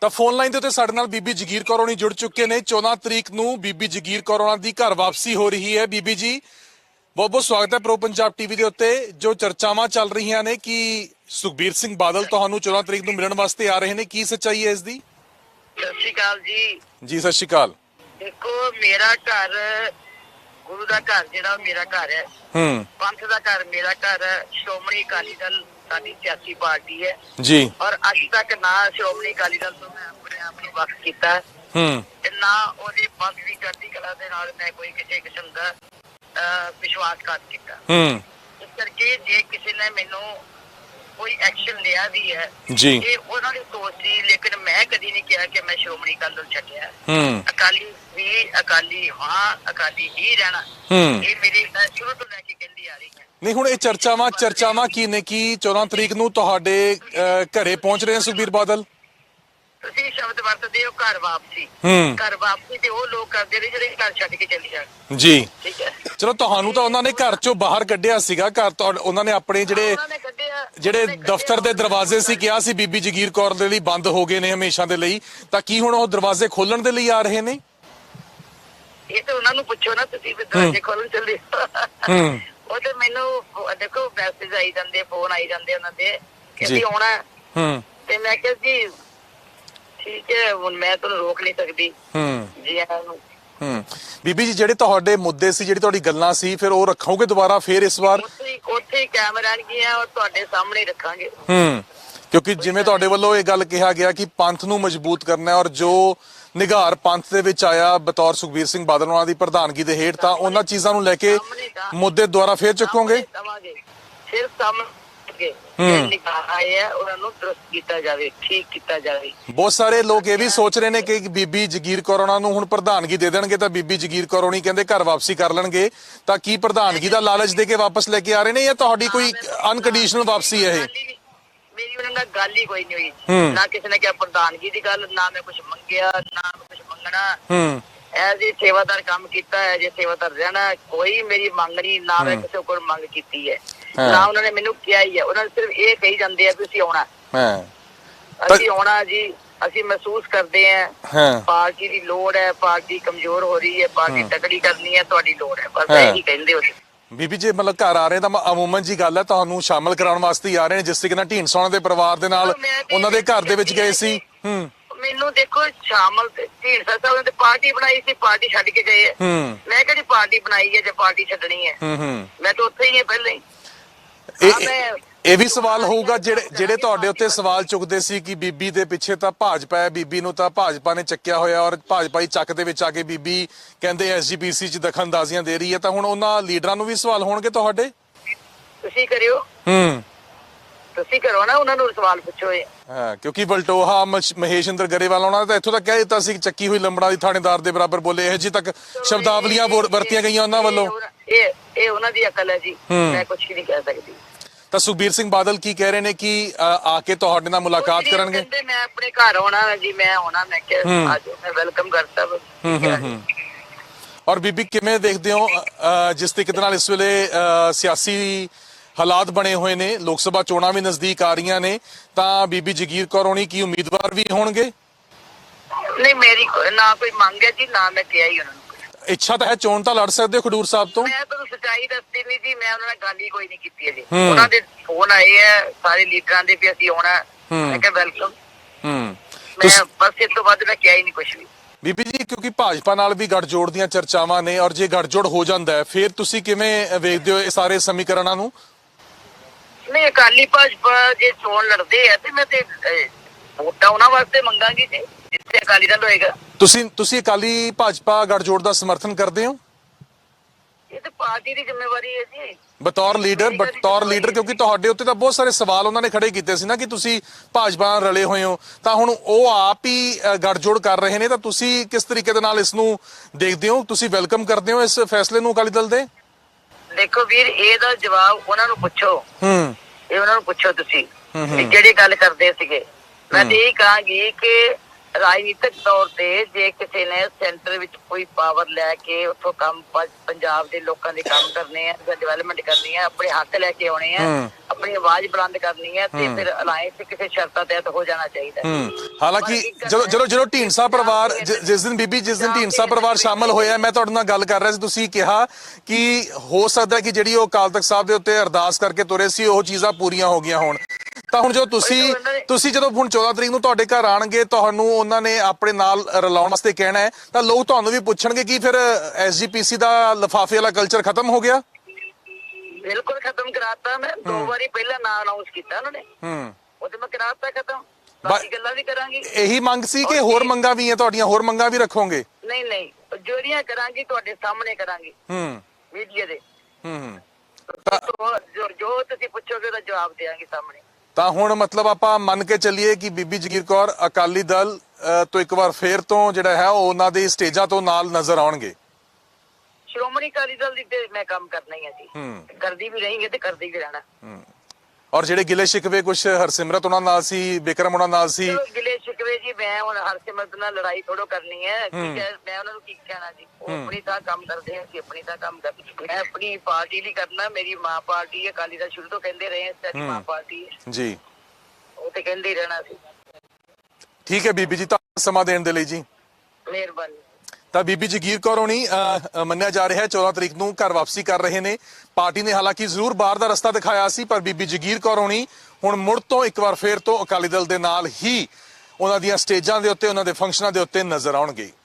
ਤਾਂ phone line ਦੇ ਉੱਤੇ ਸਾਡੇ ਨਾਲ ਬੀਬੀ ਜਗੀਰ ਕੌਰ ਹੋਣੀ ਜੁੜ ਚੁੱਕੇ ਨੇ। 14 ਤਰੀਕ ਨੂੰ ਬੀਬੀ ਜਗੀਰ ਕੌਰ ਹੋਣਾ ਦੀ ਘਰ ਵਾਪਸੀ ਹੋ ਰਹੀ ਹੈ। ਬੀਬੀ ਜੀ ਬਹੁਤ ਬਹੁਤ ਸਵਾਗਤ ਹੈ ਪ੍ਰੋ ਪੰਜਾਬ ਟੀਵੀ ਦੇ ਉੱਤੇ। ਜੋ ਚਰਚਾਵਾਂ ਚੱਲ ਰਹੀਆਂ ਨੇ ਕਿ ਸੁਖਬੀਰ ਸਿੰਘ ਬਾਦਲ ਤੁਹਾਨੂੰ 14 ਤਰੀਕ ਨੂੰ ਮਿਲਣ ਵਾਸਤੇ ਆ ਰਹੇ ਨੇ ਕੀ ਸੱਚਾਈ ਹੈ ਇਸ ਦੀ? ਸਤਿ ਸ਼੍ਰੀ ਅਕਾਲ ਜੀ। ਜੀ ਸਤਿ ਸ਼੍ਰੀ ਅਕਾਲ। ਦੇਖੋ ਮੇਰਾ ਘਰ ਗੁਰੂ ਦਾ ਘਰ ਜਿਹੜਾ ਮੇਰਾ ਘਰ ਹੈ। ਹੂੰ। ਪੰਥ ਦਾ ਘਰ ਮੇਰਾ ਘਰ ਹੈ। ਸ਼੍ਰੋਮਣੀ ਅਕਾਲੀ ਦਲ ਸਾਡੀ ਸਿਆਸੀ ਪਾਰਟੀ ਹੈ। ਜੀ। ਔਰ ਅੱਜ ਤੱਕ ਨਾ ਸ਼੍ਰੋਮਣੀ ਅਕਾਲੀ ਦਲ ਤੋਂ ਮੈਂ ਆਪਣੇ ਆਪ ਨੂੰ ਵਕਤ ਕੀਤਾ। ਹੂੰ। ਤੇ ਨਾ ਉਹਦੇ ਪੰਥ ਦੀ ਚੜ੍ਹਦੀ ਕਲਾ ਦੇ ਨਾਲ ਮੈਂ ਕੋਈ ਕਿਸੇ ਕਿਸਮ ਦਾ ਅਹ, ਵਿਸ਼ਵਾਸਘਾਤ ਕੀਤਾ। ਹੂੰ। ਇਸ ਕਰਕੇ ਜੇ ਕਿਸੇ ਨੇ ਮੈਨੂੰ ਕੋਈ ਐਕਸ਼ਨ ਲਿਆ ਵੀ ਹੈ। ਜੀ। ਇਹ ਉਹਨਾਂ ਦੀ ਸੋਚ ਸੀ ਲੇਕਿਨ ਮੈਂ ਕਦੀ ਨਹੀਂ ਕਿਹਾ ਕਿ ਮੈਂ ਸ਼੍ਰੋਮਣੀ ਅਕਾਲੀ ਦਲ ਛੱਡਿਆ। ਹੂੰ। ਅਕਾਲੀ ਵੀ ਅਕਾਲੀ ਹਾਂ ਅਕਾਲੀ ਹੀ ਰਹਿਣਾ। ਹੂੰ। ਇਹ ਮੇਰੀ ਸ਼ੁਰੂ ਤੋਂ ਲੈ ਕੇ ਕਹਿੰਦੀ ਆ ਰਹੀ ਹਾਂ। ਨਹੀਂ ਹੁਣ ਇਹ ਚਰਚਾਵਾਂ ਚਰਚਾਵਾਂ ਕੀ ਨੇ? ਕਿ 14 ਤਰੀਕ ਨੂੰ ਤੁਹਾਡੇ ਘਰੇ ਪਹੁੰਚ ਰਹੇ ਸੁਖਬੀਰ ਬਾਦਲ? ਤੁਸੀਂ ਸ਼ਬਦ ਵਰਤਦੇ ਹੋ ਘਰ ਵਾਪਸੀ। ਘਰ ਵਾਪਸੀ ਤੇ ਉਹ ਲੋਕ ਕਰਦੇ ਨੇ ਜਿਹੜੇ ਘਰ ਛੱਡ ਕੇ ਚਲੇ ਜਾਣ। ਜੀ। ਠੀਕ ਹੈ। ਚਲੋ ਤੁਹਾਨੂੰ ਤਾਂ ਉਹਨਾਂ ਨੇ ਘਰ ਚੋਂ ਬਾਹਰ ਕੱਢਿਆ ਸੀਗਾ। ਘਰ ਤੋਂ ਉਹਨਾਂ ਨੇ ਆਪਣੇ ਜਿਹੜੇ ਜਿਹੜੇ ਦਫ਼ਤਰ ਦੇ ਦਰਵਾਜ਼ੇ ਸੀ ਕਿਹਾ ਸੀ ਬੀਬੀ ਜਗੀਰ ਕੌਰ ਦੇ ਲਈ ਬੰਦ ਹੋ ਗਏ ਨੇ ਹਮੇਸ਼ਾ ਦੇ ਲਈ ਤਾਂ ਕੀ ਹੁਣ ਉਹ ਦਰਵਾਜ਼ੇ ਖੋਲਣ ਦੇ ਲਈ ਆ ਰਹੇ ਨੇ? ਇਹ ਤਾਂ ਉਹਨਾਂ ਨੂੰ ਪੁੱਛੋ ਨਾ ਤੁਸੀਂ ਵੀ ਦਰਵਾਜ਼ੇ ਖੋਲਣ ਚੱਲੇ ਹੂੰ। ਉਹ ਤੇ ਮੈਨੂੰ ਦੇਖੋ ਮੈਸੇਜ ਆਈ ਜਾਂਦੇ ਫੋਨ ਆਈ ਜਾਂਦੇ ਉਹਨਾਂ ਦੇ ਕਿ। ਅਸੀਂ ਆਉਣਾ ਹੈ। ਹੂੰ। ਤੇ ਮੈਂ ਕਿਹਾ ਜੀ ਠੀਕ ਹੈ ਹੁਣ ਮੈਂ ਤੁਹਾਨੂੰ ਰੋਕ ਨਹੀਂ ਸਕਦੀ। ਹੂੰ। ਜੀ ਆਇਆਂ ਨੂੰ ਹੂੰ। ਬੀਬੀ ਜੀ ਜਿਹੜੇ ਤੁਹਾਡੇ ਮੁੱਦੇ ਸੀ ਜਿਹੜੀ ਤੁਹਾਡੀ ਗੱਲਾਂ ਸੀ ਫਿਰ ਉਹ ਰੱਖੋਗੇ ਦੁਬਾਰਾ ਫਿਰ ਇਸ ਵਾਰ? ਉੱਥੇ ਹੀ- ਉੱਥੇ ਹੀ ਕੈਮਰਾ ਗਿਆ ਔਰ ਤੁਹਾਡੇ ਸਾਹਮਣੇ ਰੱਖਾਂਗੇ। ਹੂੰ ਕਿਉਂਕਿ ਜਿਵੇਂ ਤੁਹਾਡੇ ਵੱਲੋਂ ਇਹ ਗੱਲ ਕਿਹਾ ਗਿਆ ਕਿ ਪੰਥ ਨੂੰ ਮਜ਼ਬੂਤ ਕਰਨਾ ਹੈ ਔਰ ਜੋ ਨਿਗਾਰ ਪੰਥ ਦੇ ਵਿੱਚ ਆਇਆ ਬਤੌਰ ਸੁਖਬੀਰ ਸਿੰਘ ਬਾਦਲ ਉਹਨਾਂ ਦੀ ਪ੍ਰਧਾਨਗੀ ਦੇ ਹੇਠ ਤਾਂ ਉਹਨਾਂ ਚੀਜ਼ਾਂ ਨੂੰ ਲੈ ਕੇ ਮੁੱਦੇ ਦੁਆਰਾ ਫੇਰ ਚੁੱਕੋਗੇ? ਸਿਰਫ ਸਾਹਮਣੇ ਹੂੰ। ਨਿਕਾਹ ਹੈ ਉਹਨਾਂ ਨੂੰ ਦਰਸਤ ਕੀਤਾ ਜਾਵੇ ਠੀਕ ਕੀਤਾ ਜਾਵੇ। ਬਹੁਤ ਸਾਰੇ ਲੋਕ ਇਹ ਵੀ ਸੋਚ ਰਹੇ ਨੇ ਕਿ ਬੀਬੀ ਜਗੀਰ ਕੌਰ ਉਹਨਾਂ ਨੂੰ ਹੁਣ ਪ੍ਰਧਾਨਗੀ ਦੇ ਦੇਣਗੇ ਤਾਂ ਬੀਬੀ ਜਗੀਰ ਕੌਰ ਹੋਣੀ ਕਹਿੰਦੇ ਘਰ ਵਾਪਸੀ ਕਰ ਲੈਣਗੇ। ਤਾਂ ਕੀ ਪ੍ਰਧਾਨਗੀ ਦਾ ਲਾਲਚ ਦੇ ਕੇ ਵਾਪਸ ਲੈ ਕੇ ਆ ਰਹੇ ਨੇ ਜਾਂ ਤੁਹਾਡੀ ਕੋਈ ਅਨਕੰਡੀਸ਼ਨਲ ਵਾਪਸੀ ਹੈ ਇਹ? ਗੱਲ ਹੀ ਨਹੀਂ- ਮੇਰੀ ਉਹਨਾਂ ਨਾਲ ਗੱਲ ਹੀ ਕੋਈ ਨਹੀਂ ਹੋਈ। ਹੂੰ। ਨਾ ਕਿਸੇ ਨੇ ਕਿਹਾ ਪ੍ਰਧਾਨਗੀ ਦੀ ਗੱਲ ਨਾ ਮੈਂ ਕੁਝ ਮੰਗਿਆ ਨਾ ਮੈਂ ਕੁਝ ਮੰਗਣਾ। ਹੂੰ। ਐਜ਼ ਇਹ ਸੇਵਾਦਾਰ ਕੰਮ ਕੀਤਾ ਹੈ ਜੇ ਸੇਵਾਦਾਰ ਰਹਿਣਾ ਕੋਈ ਮੇਰੀ ਮੰਗ ਨਹੀਂ ਨਾ ਮੈਂ ਕਿਸੇ ਕੋਲ ਮੰਗ ਕੀਤੀ ਹਾਂ। ਨਾ ਉਹਨਾਂ ਨੇ ਮੈਨੂੰ ਕਿਹਾ ਹੀ ਹੈ ਉਹਨਾਂ ਨੇ ਸਿਰਫ ਇਹ ਕਹੀ ਜਾਂਦੇ ਆ ਵੀ ਤੁਸੀਂ ਆਉਣਾ। ਹਾਂ। ਅਸੀਂ ਆਉਣਾ ਜੀ ਅਸੀਂ ਮਹਿਸੂਸ ਕਰਦੇ ਹਾਂ। ਪਾਰਟੀ ਦੀ ਲੋੜ ਹੈ ਪਾਰਟੀ ਕਮਜ਼ੋਰ ਹੋ ਰਹੀ ਹੈ ਪਾਰਟੀ ਤਕੜੀ ਕਰਨੀ ਹੈ ਤੁਹਾਡੀ ਲੋੜ ਹੈ। ਬਸ। ਇਹੀ ਕਹਿੰਦੇ ਹੋ ਬੀਬੀ ਜੀ ਮਤਲਬ ਘਰ ਆ ਰਹੇ ਤਾਂ ਮ- ਅਮੂਮਨ ਜੀ ਗੱਲ ਹੈ ਤੁਹਾਨੂੰ ਸ਼ਾਮਲ ਕਰਾਉਣ ਵਾਸਤੇ ਹੀ ਆ ਰਹੇ ਨੇ ਜਿਸ ਤਰੀਕੇ ਨਾਲ ਢੀਂਡਸੋਣਾ ਦੇ ਪਰਿਵਾਰ ਦੇ ਨਾਲ ਉਹਨਾਂ ਦੇ ਘਰ ਦੇ ਵਿੱਚ ਗਏ ਸੀ। ਹੂੰ। ਮੈਨੂੰ ਦੇਖੋ ਸ਼ਾਮਲ ਢੀਂਡਸਾ ਸਾਹਿਬ ਨੇ ਪਾਰਟੀ ਬਣਾਈ ਸੀ ਪਾਰਟੀ ਛੱਡ ਕੇ ਗਏ ਮੈਂ ਕਿਹੜੀ ਪਾਰਟੀ ਬਣਾਈ ਹੈ ਜੇ ਪਾਰਟੀ ਛੱਡਣੀ ਹੈ। ਹੂੰ ਹੂੰ। ਮੈਂ ਤਾਂ ਉੱਥੇ ਹੀ ਹਾਂ ਪਹਿਲਾਂ ਹੀ। ਇਹ ਵੀ ਸਵਾਲ ਹੋਊਗਾ ਜਿਹੜੇ ਜਿਹੜੇ ਤੁਹਾਡੇ ਉੱਤੇ ਸਵਾਲ ਚੁੱਕਦੇ ਸੀ ਕਿ ਬੀਬੀ ਦੇ ਪਿੱਛੇ ਤਾਂ ਭਾਜਪਾ ਹੈ ਬੀਬੀ ਨੂੰ ਤਾਂ ਭਾਜਪਾ ਨੇ ਚੱਕਿਆ ਹੋਇਆ ਔਰ ਭਾਜਪਾ ਹੀ ਚੱਕ ਦੇ ਵਿੱਚ ਆ ਕੇ ਬੀਬੀ ਕਹਿੰਦੇ ਐਸਜੀਪੀਸੀ 'ਚ ਦਖਲਅੰਦਾਜ਼ੀਆਂ ਦੇ ਰਹੀ ਹੈ ਤਾਂ ਹੁਣ ਉਹਨਾਂ ਲੀਡਰਾਂ ਨੂੰ ਵੀ ਸਵਾਲ ਹੋਣਗੇ ਤੁਹਾਡੇ? ਤੁਸੀਂ ਕਰਿਓ। ਹੂੰ। ਤੁਸੀਂ ਕਰੋ ਨਾ ਉਹਨਾਂ ਨੂੰ ਸਵਾਲ ਪੁੱਛੋ ਇਹ। ਹਾਂ ਕਿਉਂਕਿ ਵਲਟੋਹਾ ਮਸ਼- ਮਹੇਸ਼ਿੰਦਰ ਗਰੇਵਾਲ ਉਹਨਾਂ ਤਾਂ ਇੱਥੋਂ ਤੱਕ ਕਹਿ ਦਿੱਤਾ ਸੀ ਕਿ ਚੱਕੀ ਹੋਈ ਲੰਬੜਾ ਦੀ ਥਾਣੇਦਾਰ ਦੇ ਬਰਾਬਰ ਬੋਲੇ ਇਹ ਜੀ ਤੱਕ ਸ਼ਬਦਾਵਲੀਆਂ ਵਰ- ਵਰਤੀਆਂ ਗਈਆਂ ਉਹਨਾਂ ਵੱਲੋਂ। ਇਹ ਉਹਨਾਂ- ਇਹ ਇਹ ਉਹਨਾਂ ਦੀ ਅਕਲ ਹੈ ਜੀ। ਹੂੰ। ਮੈਂ ਕੁਝ ਨਹੀਂ ਕਹਿ ਸਕਦੀ। ਤਾਂ ਸੁਖਬੀਰ ਸਿੰਘ ਬਾਦਲ ਕੀ ਕਹਿ ਰਹੇ ਨੇ ਕਿ ਆ ਕੇ ਤੁਹਾਡੇ ਨਾਲ ਮੁਲਾਕਾਤ ਕਰਨਗੇ? ਕਹਿੰਦੇ ਮੈਂ ਆਪਣੇ ਘਰ ਆਉਣਾ ਜੀ ਮੈਂ ਆਉਣਾ ਮੈਂ। ਕਿਹਾ ਅੱਜ ਮੈਂ ਵੈਲਕਮ ਕਰਤਾ ਬਸ ਹੂੰ ਔਰ ਬੀਬੀ ਕਿਵੇਂ ਦੇਖਦੇ ਹੋ ਜਿਸ ਤਰੀਕੇ ਨਾਲ ਇਸ ਵੇਲੇ ਸਿਆਸੀ ਹਾਲਾਤ ਬਣੇ ਹੋਏ ਨੇ ਲੋਕ ਸਭਾ ਚੋਣਾਂ ਵੀ ਨਜ਼ਦੀਕ ਆ ਰਹੀਆਂ ਨੇ ਤਾਂ ਬੀਬੀ ਜਗੀਰ ਕੌਰ ਹੋਣੀ ਕੀ ਉਮੀਦਵਾਰ ਵੀ ਹੋਣਗੇ? ਨਹੀਂ ਮੇਰੀ ਨਾ ਕੋਈ ਮੰਗ ਹੈ ਜੀ ਨਾ ਮੈਂ ਕਿਹਾ ਹੀ ਉਹਨਾਂ ਨੂੰ। ਇੱਛਾ ਤਾਂ ਹੈ ਚੋਣ ਤਾਂ ਲੜ ਸਕਦੇ ਹੋ ਖਡੂਰ ਸਾਹਿਬ ਤੋਂ? ਮੈਂ ਤੁਹਾਨੂੰ ਸੱਚਾਈ ਦੱਸਦੀ ਨਹੀਂ ਜੀ ਮੈਂ ਉਹਨਾਂ ਨਾਲ ਗੱਲ ਹੀ ਕੋਈ ਨਹੀਂ ਕੀਤੀ ਹੂੰ। ਉਹਨਾਂ ਦੇ ਫੋਨ ਆਏ ਆ ਸਾਰੇ ਲੀਡਰਾਂ ਦੇ ਵੀ ਅਸੀਂ ਆਉਣਾ। ਮੈਂ ਕਿਹਾ ਵੈਲਕਮ ਹੂੰ। ਮੈਂ ਬਸ ਇਸ ਤੋਂ ਬਾਅਦ ਮੈਂ ਕਿਹਾ ਹੀ ਨਹੀਂ ਕੁਝ ਵੀ। ਬੀਬੀ ਜੀ ਕਿਉਂਕਿ ਭਾਜਪਾ ਨਾਲ ਵੀ ਗੱਠਜੋੜ ਦੀਆਂ ਚਰਚਾਵਾਂ ਨੇ ਔਰ ਜੇ ਗੱਠਜੋੜ ਹੋ ਜਾਂਦਾ ਹੈ ਫਿਰ ਤੁਸੀਂ ਕਿਵੇਂ ਵੇਖਦੇ ਹੋ ਇਹ ਸਾਰੇ ਸਮੀਕਰਨਾਂ ਨੂੰ? ਨਹੀਂ ਅਕਾਲੀ ਭਾਜਪਾ ਜੇ ਚੋਣ ਲੜਦੇ ਆ ਤੇ ਮੈਂ ਤੇ ਵੋਟਾਂ ਉਹਨਾਂ ਵਾਸਤੇ ਮੰਗਾਂਗੀ ਤੇ ਜਿੱਥੇ ਅਕਾਲੀ ਦਲ ਹੋਏਗਾ। ਤੁਸੀਂ ਤੁਸੀਂ ਅਕਾਲੀ ਭਾਜਪਾ ਗੱਠਜੋੜ ਦਾ ਸਮਰਥਨ ਕਰਦੇ ਹੋ? ਇਹ ਤੇ ਪਾਰਟੀ ਦੀ ਜ਼ਿੰਮੇਵਾਰੀ ਹੈ ਜੀ। ਬਤੌਰ ਲੀਡਰ ਬਤੌਰ ਲੀਡਰ ਕਿਉਂਕਿ ਤੁਹਾਡੇ ਉੱਤੇ ਤਾਂ ਬਹੁਤ ਸਾਰੇ ਸਵਾਲ ਉਹਨਾਂ ਨੇ ਖੜੇ ਕੀਤੇ ਸੀ ਨਾ ਕਿ ਤੁਸੀਂ ਭਾਜਪਾ ਨਾਲ ਰਲੇ ਹੋਏ ਹੋ। ਤਾਂ ਹੁਣ ਉਹ ਆਪ ਹੀ ਅ, ਗੱਠਜੋੜ ਕਰ ਰਹੇ ਨੇ ਤਾਂ ਤੁਸੀਂ ਕਿਸ ਤਰੀਕੇ ਦੇ ਨਾਲ ਇਸ ਨੂੰ ਦੇਖਦੇ ਹੋ? ਤੁਸੀਂ ਵੈਲਕਮ ਕਰਦੇ ਹੋ ਇਸ ਫੈਸਲੇ ਨੂੰ ਅਕਾਲੀ ਦਲ ਦੇ? ਦੇਖੋ ਵੀਰ ਇਹਦਾ ਜਵਾਬ ਉਹਨਾਂ ਨੂੰ ਪੁੱਛੋ। ਹੂੰ। ਇਹ ਉਹਨਾਂ ਨੂੰ ਪੁੱਛੋ ਤੁਸੀਂ ਜਿਹੜੀ ਗੱਲ ਕਰਦੇ ਸੀਗੇ। ਮੈਂ ਤੇ ਇਹ ਕਹਾਂਗੀ ਕਿ ਰਾਜਨੀਤਿਕ ਤੌਰ ਤੇ ਜੇ ਕਿਸੇ ਨੇ ਸੈਂਟਰ ਵਿੱਚ ਕੋਈ ਪਾਵਰ ਲੈ ਕੇ ਉੱਥੋਂ ਕੰਮ ਪੰਜਾਬ ਦੇ ਲੋਕਾਂ ਦੇ ਕੰਮ ਕਰਨੇ ਆ ਜਾਂ ਡਿਵੈਲਪਮੈਂਟ ਕਰਨੀ ਹੈ ਆਪਣੇ ਹੱਕ ਲੈ ਕੇ ਆਉਣੇ ਆ। ਆਪਣੀ ਆਵਾਜ਼ ਬੁਲੰਦ ਕਰਨੀ ਹੈ ਤੇ ਫਿਰ ਅਲਾਈਅੰਸ ਕਿਸੇ ਸ਼ਰਤਾਂ ਤਹਿਤ ਹੋ ਜਾਣਾ ਚਾਹੀਦਾ। ਹਾਲਾਂਕਿ ਜਦੋਂ ਜਦੋਂ ਜਦੋਂ ਢੀਂਡਸਾ ਪਰਿਵਾਰ ਜਿਸ ਦਿਨ ਬੀਬੀ ਜਿਸ ਦਿਨ ਢੀਂਡਸਾ ਪਰਿਵਾਰ ਸ਼ਾਮਲ ਹੋਇਆ ਮੈਂ ਤੁਹਾਡੇ ਨਾਲ ਗੱਲ ਕਰ ਰਿਹਾ ਸੀ ਤੁਸੀਂ ਕਿਹਾ ਕਿ ਹੋ ਸਕਦਾ ਕਿ ਜਿਹੜੀ ਉਹ ਅਕਾਲ ਤਖਤ ਸਾਹਿਬ ਦੇ ਉੱਤੇ ਅਰਦਾਸ ਕਰਕੇ ਤੁਰੇ ਸੀ ਉਹ ਚੀਜ਼ਾਂ ਪੂਰੀਆਂ ਹੋ ਗਈਆਂ ਹੋਣ। ਤਾਂ ਹੁਣ ਜੋ ਤੁਸੀਂ ਤੁਸੀਂ ਜਦੋਂ ਹੁਣ 14 ਤਰੀਕ ਨੂੰ ਤੁਹਾਡੇ ਘਰ ਆਣਗੇ ਤੁਹਾਨੂੰ ਉਹਨਾਂ ਨੇ ਆਪਣੇ ਨਾਲ ਰਲਾਉਣ ਵਾਸਤੇ ਕਹਿਣਾ ਹੈ ਤਾਂ ਲੋਕ ਤੁਹਾਨੂੰ ਵੀ ਪੁੱਛਣਗੇ ਕਿ ਫਿਰ ਐਸਜੀਪੀਸੀ ਦਾ ਲਫਾਫੇ ਵਾਲਾ ਕਲਚਰ ਖਤਮ ਹੋ ਗਿਆ? ਬਿਲਕੁਲ ਖਤਮ ਕਰਾਤਾ ਮੈਂ ਦੋ ਵਾਰੀ ਪਹਿਲਾਂ ਨਾਂ ਅਨਾਉਂਸ ਕੀਤਾ ਉਹਨਾਂ ਨੇ। ਹੂੰ। ਉਹ ਤੇ ਮੈਂ ਕਰਾਤਾ ਖਤਮ। ਬਾਕੀ ਗੱਲਾਂ ਵੀ ਕਰਾਂਗੀ। ਇਹੀ ਮੰਗ ਸੀ ਕਿ ਹੋਰ ਮੰਗਾਂ ਵੀ ਹੈ ਤੁਹਾਡੀਆਂ ਹੋਰ ਮੰਗਾਂ ਵੀ ਰੱਖੋਗੇ? ਨਹੀਂ ਨਹੀਂ ਜਿਹੜੀਆਂ ਕਰਾਂਗੀ ਤੁਹਾਡੇ ਸਾਹਮਣੇ ਕਰਾਂਗੀ। ਹੂੰ। ਮੀਡੀਆ ਦੇ। ਹੂੰ ਹੂੰ। ਤੋਂ ਜੋ ਜੋ ਤੁਸੀਂ ਪੁੱਛੋਗੇ ਉਹਦਾ ਜਵਾਬ ਦੇਵਾਂਗੇ ਸਾਹਮਣੇ। ਤਾਂ ਹੁਣ ਮਤਲਬ ਆਪਾਂ ਮੰਨ ਕੇ ਚੱਲੀਏ ਕਿ ਬੀਬੀ ਜਗੀਰ ਕੌਰ ਅਕਾਲੀ ਦਲ ਤੋਂ ਇੱਕ ਵਾਰ ਫੇਰ ਤੋਂ ਜਿਹੜਾ ਹੈ ਉਹ ਉਹਨਾਂ ਦੇ ਸਟੇਜਾਂ ਤੋਂ ਨਾਲ ਨਜ਼ਰ ਆਉਣਗੇ। ਸ਼੍ਰੋਮਣੀ ਅਕਾਲੀ ਦਲ ਦੀ ਤੇ ਮੈਂ ਕੰਮ ਕਰਨਾ ਹੀ ਆ ਜੀ। ਹੂੰ। ਕਰਦੀ ਵੀ ਰਹੀਂਗੇ ਤੇ ਕਰਦੀ ਵੀ ਰਹਿਣਾ। ਹੂੰ। ਔਰ ਜਿਹੜੇ ਗਿਲੇ ਸ਼ਿਕਵੇ ਕੁਝ ਹਰਸਿਮਰਤ ਉਹਨਾਂ ਨਾਲ ਸੀ ਬਿਕਰਮ ਉਹਨਾਂ ਨਾਲ ਸੀ ਸ਼ਿਕਵੇ ਜੀ ਮੈਂ ਹੁਣ ਹਰਸਿਮਰਤ ਨਾਲ ਲੜਾਈ ਥੋੜੋ ਕਰਨੀ ਹੈ। ਠੀਕ ਹੈ ਮੈਂ ਉਹਨਾਂ ਨੂੰ ਕੀ ਕਹਿਣਾ ਜੀ? ਉਹ ਆਪਣੀ ਤਾਂ ਕੰਮ ਕਰਦੇ ਆ ਅਸੀਂ ਆਪਣੀ ਤਾਂ ਕੰਮ ਕਰਦੇ ਮੈਂ ਆਪਣੀ ਪਾਰਟੀ ਲਈ ਕਰਨਾ ਮੇਰੀ ਮਾਂ ਪਾਰਟੀ ਹੈ ਅਕਾਲੀ ਦਲ ਸ਼ੁਰੂ ਤੋਂ ਕਹਿੰਦੇ ਰਹੇ ਸਾਡੀ ਮਾਂ ਪਾਰਟੀ ਹੈ। ਜੀ। ਉਹ ਤੇ ਕਹਿੰਦੇ ਹੀ ਰਹਿਣਾ ਸੀ। ਠੀਕ ਹੈ ਬੀਬੀ ਜੀ ਤਾਂ ਸਮਾਂ ਦੇਣ ਦੇ ਲਈ ਜੀ। ਮਿਹਰਬਾਨੀ। ਤਾਂ ਬੀਬੀ ਜਗੀਰ ਕੌਰ ਹੋਣੀ ਮੰਨਿਆ ਜਾ ਰਿਹਾ ਹੈ 14 ਤਰੀਕ ਨੂੰ ਘਰ ਵਾਪਸੀ ਕਰ ਰਹੇ ਨੇ। ਪਾਰਟੀ ਨੇ ਹਾਲਾਂਕਿ ਜ਼ਰੂਰ ਬਾਹਰ ਦਾ ਰਸਤਾ ਦਿਖਾਇਆ ਸੀ ਪਰ ਬੀਬੀ ਜਗੀਰ ਕੌਰ ਹੋਣੀ ਹੁਣ ਮੁੜ ਤੋਂ ਇੱਕ ਵਾਰ ਫੇਰ ਤੋਂ ਅਕਾਲੀ ਦਲ ਦੇ ਨਾਲ ਹੀ ਉਹਨਾਂ ਦੀਆਂ ਸਟੇਜਾਂ ਦੇ ਉੱਤੇ ਉਹਨਾਂ ਦੇ ਫੰਕਸ਼ਨਾਂ ਦੇ ਉੱਤੇ ਨਜ਼ਰ ਆਉਣਗੇ।